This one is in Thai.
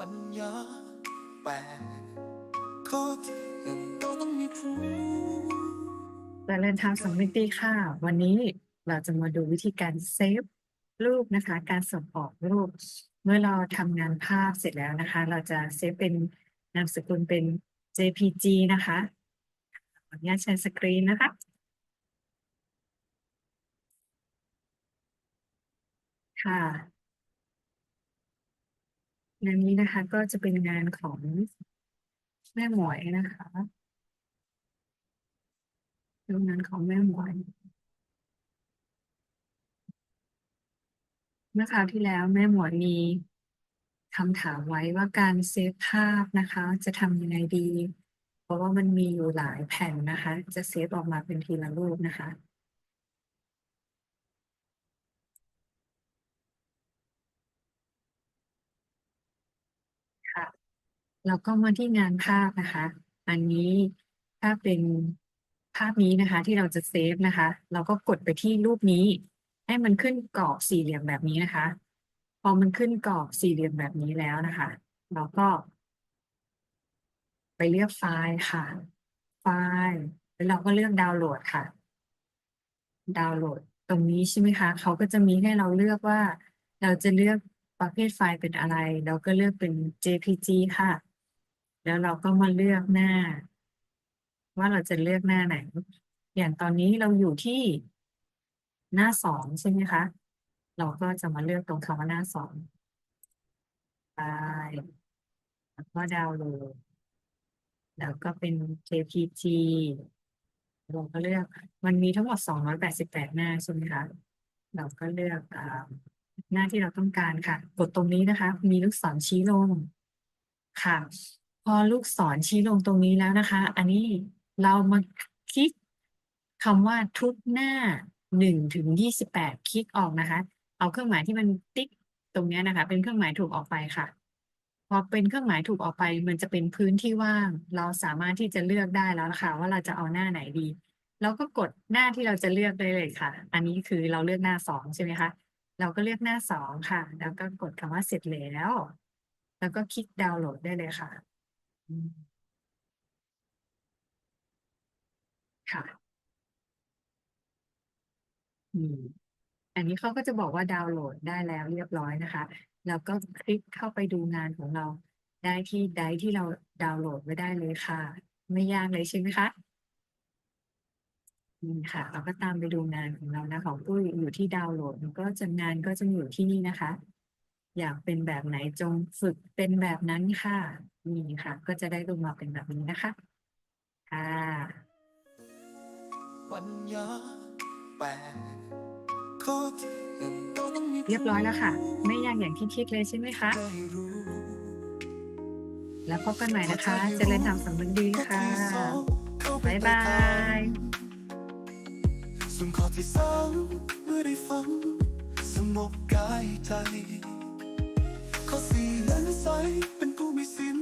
ปัญญาแปลก็ถึงต้องมีผู้เจริญธรรมสมมิติค่ะ วันนี้เราจะมาดูวิธีการเซฟรูปนะคะ การส่งออกรูป เมื่อเราทำงานภาพเสร็จแล้วนะคะ เราจะเซฟเป็นนามสกุลเป็น JPG นะคะขออนุญาตแชร์สกรีนนะคะ ค่ะ งานนี้นะคะ ก็จะเป็นงานของแม่หมวยนะคะเป็นงานของแม่หมวย เมื่อคราวที่แล้วแม่หมวยมีคำถามไว้ว่าการเซฟภาพนะคะ จะทำยังไงดี เพราะว่ามันมีอยู่หลายแผ่นนะคะ จะเซฟออกมาเป็นทีละรูปนะคะค่ะ เราก็มาที่งานภาพนะคะ อันนี้ถ้าเป็นภาพนี้นะคะ ที่เราจะเซฟนะคะ เราก็กดไปที่รูปนี้ ให้มันขึ้นกรอบสี่เหลี่ยมแบบนี้นะคะ พอมันขึ้นกรอบสี่เหลี่ยมแบบนี้แล้วนะคะ เราก็ ไปเลือกไฟล์ค่ะ ไฟล์แล้วเราก็เลือกดาวน์โหลดค่ะ ดาวน์โหลดตรงนี้ใช่ไหมคะเขาก็จะมีให้เราเลือกว่า เราจะเลือกประเภทไฟล์เป็นอะไร เราก็เลือกเป็น JPG ค่ะ แล้วเราก็มาเลือกหน้า ว่าเราจะเลือกหน้าไหน อย่างตอนนี้เราอยู่ที่หน้าสองใช่ไหมคะ เราก็จะมาเลือกตรงคำว่าหน้าสองไปแล้วก็ดาวน์โหลดแล้วก็เป็น JPG เราก็เลือก มันมีทั้งหมดสองร้อยแปดสิบแปดหน้าใช่ไหมคะ เราก็เลือกหน้าที่เราต้องการค่ะ กดตรงนี้นะคะ มีลูกศรชี้ลงค่ะ พอลูกศรชี้ลงตรงนี้แล้วนะคะ อันนี้เรามาคลิกคำว่าทุกหน้าหนึ่งถึงยี่สิบแปดคลิกออกนะคะ เอาเครื่องหมายที่มันติ๊กตรงนี้นะคะ เป็นเครื่องหมายถูกออกไปค่ะ พอเป็นเครื่องหมายถูกออกไป มันจะเป็นพื้นที่ว่าง เราสามารถที่จะเลือกได้แล้วล่ะคะ ว่าเราจะเอาหน้าไหนดี เราก็กดหน้าที่เราจะเลือกได้เลยค่ะ อันนี้คือเราเลือกหน้าสองใช่ไหมคะเราก็เลือกหน้าสองค่ะ แล้วก็กดคำว่าเสร็จแล้ว แล้วก็คลิกดาวน์โหลดได้เลยค่ะ ค่ะ อืม อันนี้เขาก็จะบอกว่าดาวน์โหลดได้แล้วเรียบร้อยนะคะ แล้วก็คลิกเข้าไปดูงานของเรา ได้ที่ไดรฟ์ที่เราดาวน์โหลดไว้ได้เลยค่ะ ไม่ยากเลยใช่ไหมคะ นี่ค่ะ เราก็ตามไปดูงานของเรานะ ของปุ้ยอยู่ที่ดาวน์โหลดมันก็จะงานก็จะอยู่ที่นี่นะคะ อยากเป็นแบบไหนจงฝึกเป็นแบบนั้นค่ะนี่ค่ะ ก็จะได้ลงมาเป็นแบบนี้นะคะค่ะปัญญาแปเรียบร้อยแล้วค่ะ ไม่ยากอย่างที่คิดเลยใช่ไหมคะ แล้วพบกันใหม่นะคะเจริญธรรมสำนึกดีค่ะบ๊ายบายส่วนข้อที่สองเมื่อได้ฟังสงบกายใจ misin